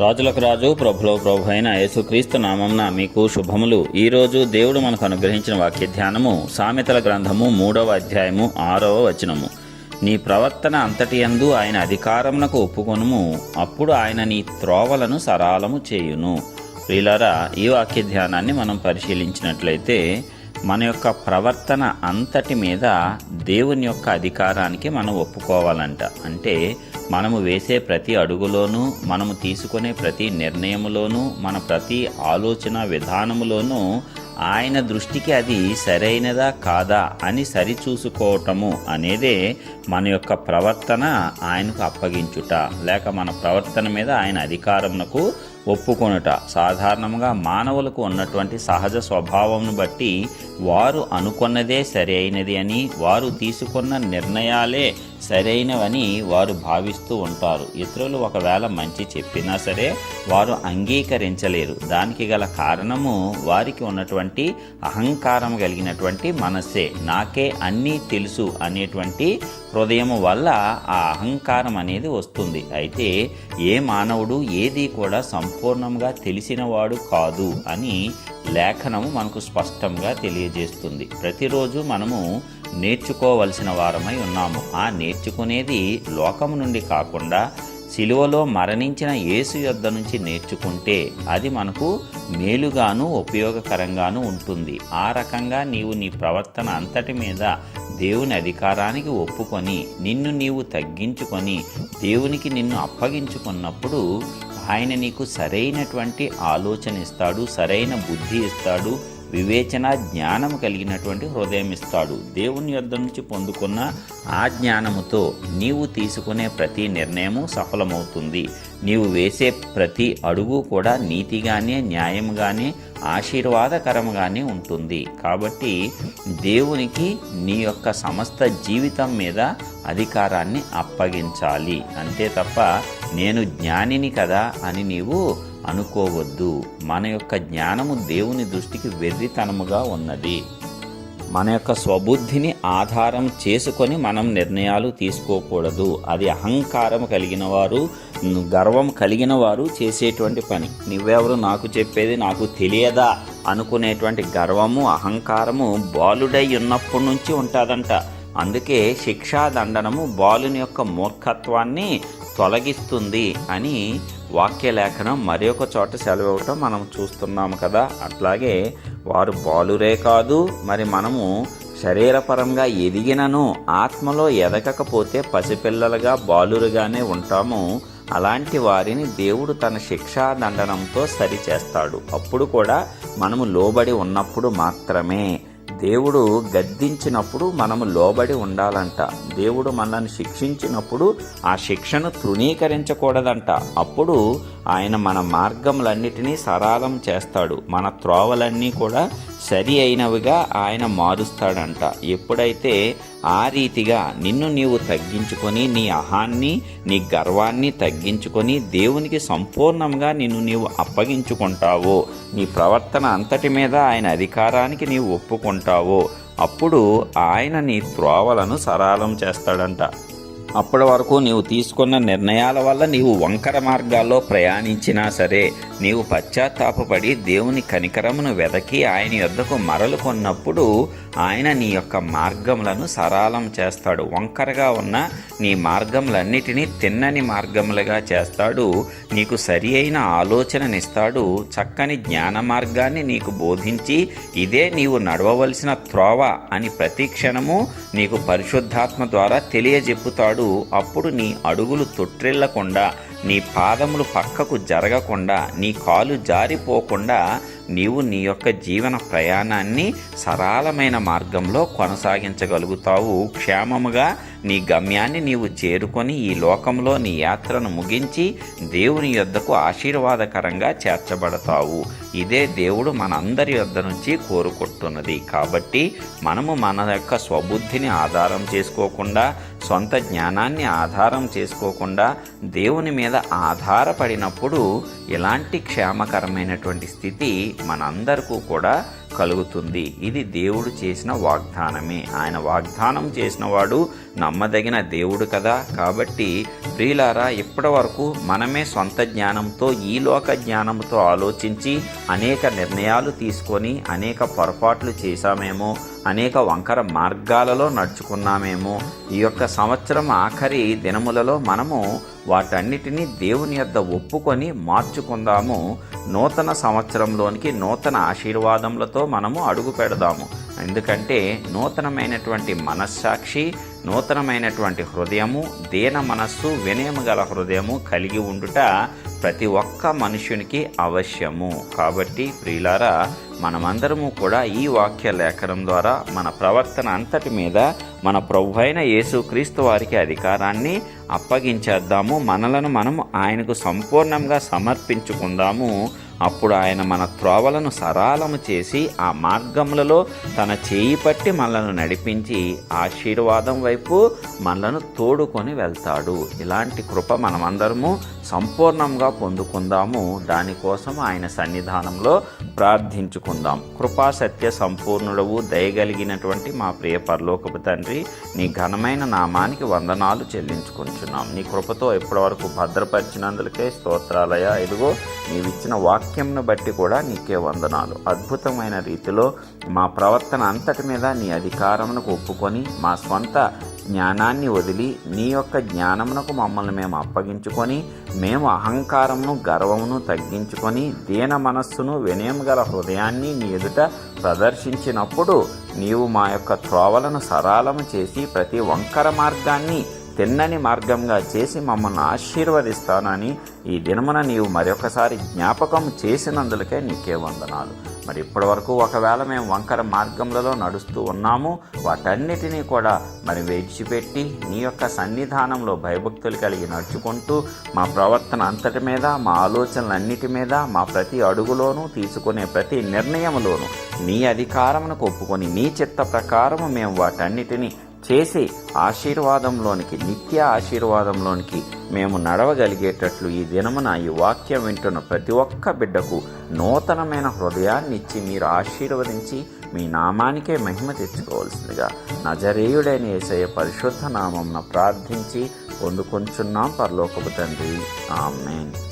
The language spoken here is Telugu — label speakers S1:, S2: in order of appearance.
S1: రాజులకు రాజు ప్రభులో ప్రభు అయిన యేసుక్రీస్తు నామంన మీకు శుభములు. ఈరోజు దేవుడు మనకు అనుగ్రహించిన వాక్య ధ్యానము సామెతల గ్రంథము మూడవ అధ్యాయము ఆరవ వచనము. నీ ప్రవర్తన అంతటి యందు ఆయన అధికారమునకు ఒప్పుకొనుము. అప్పుడు ఆయన నీ త్రోవలను సరాలము చేయును. ప్రియులారా ఈ వాక్య ధ్యానాన్ని మనం పరిశీలించినట్లయితే మన యొక్క ప్రవర్తన అంతటి మీద దేవుని యొక్క అధికారానికి మనం ఒప్పుకోవాలంట. అంటే మనము వేసే ప్రతి అడుగులోనూ మనము తీసుకునే ప్రతి నిర్ణయములోనూ మన ప్రతి ఆలోచన విధానములోనూ ఆయన దృష్టికి అది సరైనదా కాదా అని సరిచూసుకోవటము అనేదే మన యొక్క ప్రవర్తన ఆయనకు అప్పగించుట లేక మన ప్రవర్తన మీద ఆయన అధికారమునకు ఒప్పుకొనుట. సాధారణంగా మానవులకు ఉన్నటువంటి సహజ స్వభావంను బట్టి వారు అనుకున్నదే సరైనది అని వారు తీసుకున్న నిర్ణయాలే సరైనవని వారు భావిస్తూ ఉంటారు. ఇతరులు ఒకవేళ మంచి చెప్పినా సరే వారు అంగీకరించలేరు. దానికి గల కారణము వారికి ఉన్నటువంటి అహంకారం కలిగినటువంటి మనస్సే. నాకే అన్నీ తెలుసు అనేటువంటి హృదయం వల్ల ఆ అహంకారం అనేది వస్తుంది. అయితే ఏ మానవుడు ఏది కూడా సంపూర్ణంగా తెలిసినవాడు కాదు అని లేఖనము మనకు స్పష్టంగా తెలియజేస్తుంది. ప్రతిరోజు మనము నేర్చుకోవలసిన వారమై ఉన్నాము. ఆ నేర్చుకునేది లోకము నుండి కాకుండా సిలువలో మరణించిన యేసు యొద్ద నుంచి నేర్చుకుంటే అది మనకు మేలుగాను ఉపయోగకరంగాను ఉంటుంది. ఆ రకంగా నీవు నీ ప్రవర్తన అంతటి మీద దేవుని అధికారానికి ఒప్పుకొని నిన్ను నీవు తగ్గించుకొని దేవునికి నిన్ను అప్పగించుకున్నప్పుడు ఆయన నీకు సరైనటువంటి ఆలోచన ఇస్తాడు సరైన బుద్ధి ఇస్తాడు వివేచన జ్ఞానం కలిగినటువంటి హృదయం ఇస్తాడు. దేవుని యొద్ద నుంచి పొందుకున్న ఆ జ్ఞానముతో నీవు తీసుకునే ప్రతి నిర్ణయము సఫలమవుతుంది. నీవు వేసే ప్రతి అడుగు కూడా నీతిగానే న్యాయంగానే ఆశీర్వాదకరంగానే ఉంటుంది. కాబట్టి దేవునికి నీ యొక్క సమస్త జీవితం మీద అధికారాన్ని అప్పగించాలి. అంతే తప్ప నేను జ్ఞానిని కదా అని నీవు అనుకోవద్దు. మన యొక్క జ్ఞానము దేవుని దృష్టికి వెర్రితనముగా ఉన్నది. మన యొక్క స్వబుద్ధిని ఆధారం చేసుకొని మనం నిర్ణయాలు తీసుకోకూడదు. అది అహంకారం కలిగిన వారు గర్వం కలిగిన వారు చేసేటువంటి పని. నువ్వెవరు నాకు చెప్పేది నాకు తెలియదా అనుకునేటువంటి గర్వము అహంకారము బాలుడై ఉన్నప్పటి నుంచి ఉంటుందంట. అందుకే శిక్షా దండనము బాలుని యొక్క మూర్ఖత్వాన్ని తొలగిస్తుంది అని వాక్యలేఖనం మరి ఒక చోట సెలవివ్వటం మనం చూస్తున్నాము కదా. అట్లాగే వారు బాలురే కాదు మరి మనము శరీరపరంగా ఎదిగినను ఆత్మలో ఎదగకపోతే పసిపిల్లలుగా బాలురుగానే ఉంటాము. అలాంటి వారిని దేవుడు తన శిక్షా దండనంతో సరిచేస్తాడు. అప్పుడు కూడా మనము లోబడి ఉన్నప్పుడు మాత్రమే. దేవుడు గద్దించినప్పుడు మనము లోబడి ఉండాలంట. దేవుడు మనల్ని శిక్షించినప్పుడు ఆ శిక్షను తృణీకరించకూడదంట. అప్పుడు ఆయన మన మార్గములన్నిటినీ సరాలం చేస్తాడు. మన త్రోవలన్నీ కూడా సరి అయినవిగా ఆయన మారుస్తాడంట. ఎప్పుడైతే ఆ రీతిగా నిన్ను నీవు తగ్గించుకొని నీ అహాన్ని నీ గర్వాన్ని తగ్గించుకొని దేవునికి సంపూర్ణంగా నిన్ను నీవు అప్పగించుకుంటావో నీ ప్రవర్తన అంతటి మీద ఆయన అధికారానికి నీవు ఒప్పుకుంటావో అప్పుడు ఆయన నీ త్రోవలను సరాలం చేస్తాడంట. అప్పటి వరకు నీవు తీసుకున్న నిర్ణయాల వల్ల నీవు వంకర మార్గాల్లో ప్రయాణించినా సరే నీవు పశ్చాత్తాపపడి దేవుని కనికరమును వెదకి ఆయన యొద్దకు మరలు కొన్నప్పుడు ఆయన నీ యొక్క మార్గములను సరాలం చేస్తాడు. వంకరగా ఉన్న నీ మార్గములన్నిటినీ తిన్నని మార్గములుగా చేస్తాడు. నీకు సరి అయిన ఆలోచననిస్తాడు. చక్కని జ్ఞాన మార్గాన్ని నీకు బోధించి ఇదే నీవు నడవవలసిన త్రోవ అని ప్రతి క్షణము నీకు పరిశుద్ధాత్మ ద్వారా తెలియజెప్పుతాడు. అప్పుడు నీ అడుగులు తొట్టిల్లకుండా నీ పాదములు పక్కకు జరగకుండా నీ కాలు జారిపోకుండా నీవు నీ యొక్క జీవన ప్రయాణాన్ని సరళమైన మార్గంలో కొనసాగించగలుగుతావు. క్షేమముగా నీ గమ్యాన్ని నీవు చేరుకొని ఈ లోకంలో నీ యాత్రను ముగించి దేవుని యొద్దకు ఆశీర్వాదకరంగా చేర్చబడతావు. ఇదే దేవుడు మనందరి యొద్ద నుంచి కోరుకుంటున్నది కాబట్టి మనము మన యొక్క స్వబుద్ధిని ఆధారం చేసుకోకుండా సొంత జ్ఞానాన్ని ఆధారం చేసుకోకుండా దేవుని మీద ఆధారపడినప్పుడు ఇలాంటి క్షేమకరమైనటువంటి స్థితి మనందరికీ కూడా కలుగుతుంది. ఇది దేవుడు చేసిన వాగ్దానమే. ఆయన వాగ్దానం చేసిన వాడు నమ్మదగిన దేవుడు కదా. కాబట్టి ప్రియులారా ఇప్పటి వరకు మనమే సొంత జ్ఞానంతో ఈ లోక జ్ఞానంతో ఆలోచించి అనేక నిర్ణయాలు తీసుకొని అనేక పొరపాట్లు చేశామేమో అనేక వంకర మార్గాలలో నడుచుకున్నామేమో ఈ యొక్క సంవత్సరం ఆఖరి దినములలో మనము వాటన్నిటినీ దేవుని యొద్ద ఒప్పుకొని మార్చుకుందాము. నూతన సంవత్సరంలోనికి నూతన ఆశీర్వాదములతో మనము అడుగు పెడదాము. ఎందుకంటే నూతనమైనటువంటి మనస్సాక్షి నూతనమైనటువంటి హృదయము దీన మనస్సు వినయము గల హృదయము కలిగి ఉండుట ప్రతి ఒక్క మనుషునికి అవశ్యము. కాబట్టి ప్రియులారా మనమందరము కూడా ఈ వాక్య లేఖనం ద్వారా మన ప్రవర్తన అంతటి మీద మన ప్రభు అయిన యేసుక్రీస్తు వారికి అధికారాన్ని అప్పగించేద్దాము. మనలను మనము ఆయనకు సంపూర్ణంగా సమర్పించుకుందాము. అప్పుడు ఆయన మన త్రోవలను సరాలము చేసి ఆ మార్గములలో తన చేయి పట్టి మనలను నడిపించి ఆశీర్వాదం వైపు మనలను తోడుకొని వెళ్తాడు. ఇలాంటి కృప మనమందరము సంపూర్ణంగా పొందుకుందాము. దానికోసం ఆయన సన్నిధానంలో ప్రార్థించుకుందాం. కృపా సత్య సంపూర్ణుడవు దయగలిగినటువంటి మా ప్రియ పరలోకపు తండ్రి నీ ఘనమైన నామానికి వందనాలు చెల్లించుకుంటున్నాం. నీ కృపతో ఇప్పటివరకు భద్రపరిచినందులకే స్తోత్రాలయ ఇదిగో నీవిచ్చిన వాక్యంను బట్టి కూడా నీకే వందనాలు. అద్భుతమైన రీతిలో మా ప్రవర్తన అంతటి మీద నీ అధికారమునకు ఒప్పుకొని మా స్వంత జ్ఞానాన్ని వదిలి నీ యొక్క జ్ఞానమునకు మమ్మల్ని మేము అప్పగించుకొని మేము అహంకారమును గర్వమును తగ్గించుకొని దీన మనస్సును వినయం గల హృదయాన్ని నీ ఎదుట ప్రదర్శించినప్పుడు నీవు మా యొక్క త్రోవలను సరాలము చేసి ప్రతి వంకర మార్గాన్ని తిన్నని మార్గంగా చేసి మమ్మల్ని ఆశీర్వదిస్తానని ఈ దినమున నీవు మరొకసారి జ్ఞాపకం చేసినందులకే నీకే వందనాలు. మరి ఇప్పటి వరకు ఒకవేళ మేము వంకర మార్గములలో నడుస్తూ ఉన్నాము వాటన్నిటినీ కూడా మరి విడిచిపెట్టి నీ యొక్క సన్నిధానంలో భయభక్తులు కలిగి నడుచుకుంటూ మా ప్రవర్తన అంతటి మీద మా ఆలోచనలన్నిటి మీద మా ప్రతి అడుగులోనూ తీసుకునే ప్రతి నిర్ణయంలోనూ నీ అధికారమును ఒప్పుకొని నీ చిత్త ప్రకారము మేము వాటన్నిటినీ చేసి ఆశీర్వాదంలోనికి నిత్య ఆశీర్వాదంలోనికి మేము నడవగలిగేటట్లు ఈ దినమున ఈ వాక్యం వింటున్న ప్రతి ఒక్క బిడ్డకు నూతనమైన హృదయాన్ని ఇచ్చి మీరు ఆశీర్వదించి మీ నామానికే మహిమ తెచ్చుకోవాల్సిందిగా నజరేయుడైన ఏసయ పరిశుద్ధ నామంన ప్రార్థించి పొందుకొంచున్నాం పరలోకపు తండ్రి. ఆమెన్.